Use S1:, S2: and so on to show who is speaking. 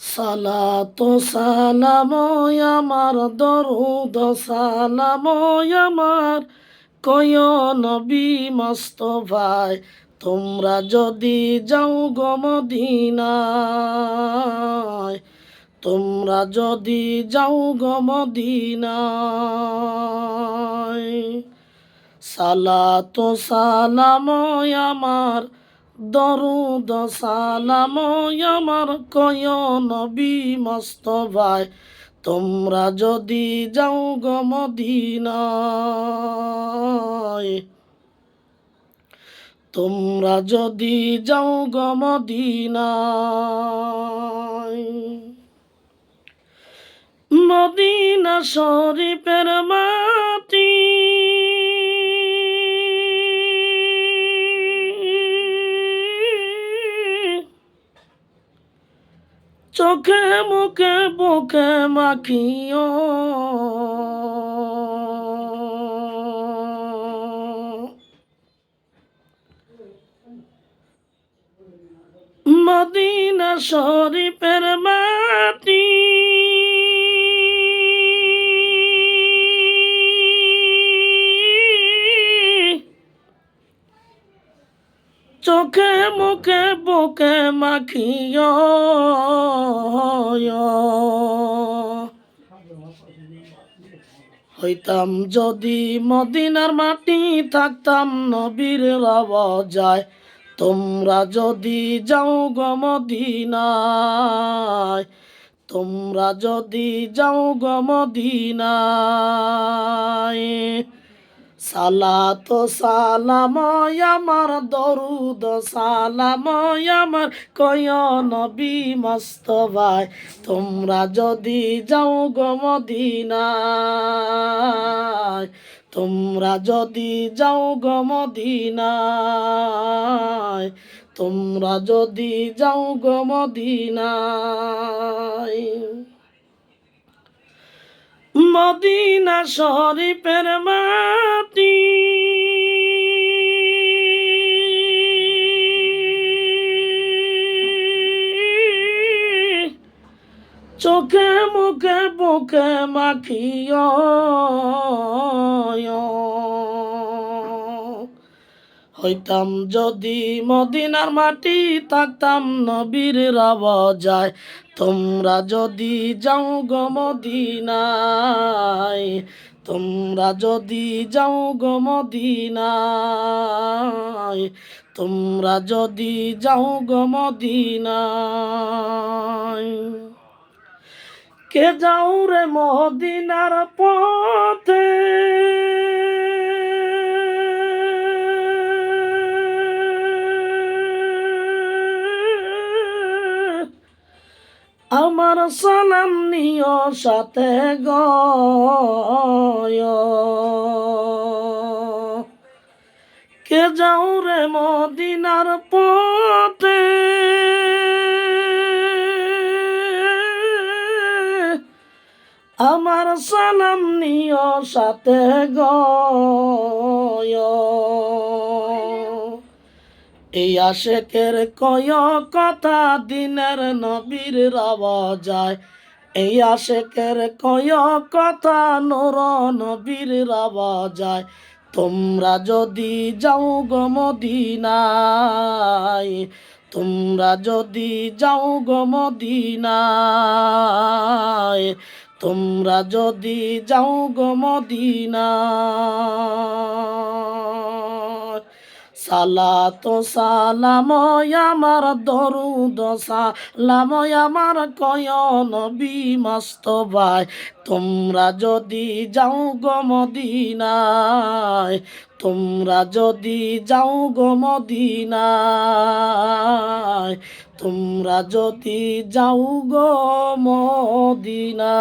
S1: সালাতো সালাম আমার দরুদ সালাম আমার। কয় নবী মস্তফায়, তোমরা যদি যাও গমদিনায় তোমরা যদি যাও গমদিনায় সালাতো সালাম আমার দরুদ সালাম আমার কয় নবী মস্তফায় তোমরা যদি যাও গমদিনায় তোমরা যদি যাও গমদিনায় মদিনা শরীফের মাটি চোখে মুখে বুকে মাখিও। মদিনা শরীফের মাটি চোখে মুখে বুকে মাখিও হইতাম যদি মদিনার মাটি থাকতাম, নবীর যায় তোমরা যদি যাও গো মদিনায়, তোমরা যদি যাও গো মদিনায়। সালাতো সালাম আমার দরুদ সালাম আমার কয় নবী মস্তবাই তোমরা যদি যাও গো মদিনায়, তোমরা যদি যাও গো মদিনায়, তোমরা যদি যাও গো মদিনা শরীফের মাটি। চোখে মুখে বুকে মাখিও। হইতাম যদি মদিনার মাটি থাকতাম, নবীর যায় তোমরা যদি যাও গো মদিনায়, তোমরা যদি যাও গো মদিনায়, তোমরা যদি যাও গো মদিনায়। কে যাও রে মদিনার পথে? আমার সালাম নিও সাথে গয়। কে যাও রে মদিনার পথে? আমার সালাম নিও সাথে গয়। এই আশেকের কয় কথা দিনের নবীর রাওয়া যায় এই আশেকের কয় কথা নোর নবীর রাওয়া যায় তোমরা যদি যাও গো তোমরা যদি যাও গো তোমরা যদি যাও গো সালাতো সালাম আমার দরুদ, সালাম আমার কয় নবী মস্তবাই তোমরা যদি যাও গো মদিনায়, তোমরা যদি যাও গো মদিনায়, তোমরা যদি যাও গো মদিনায়।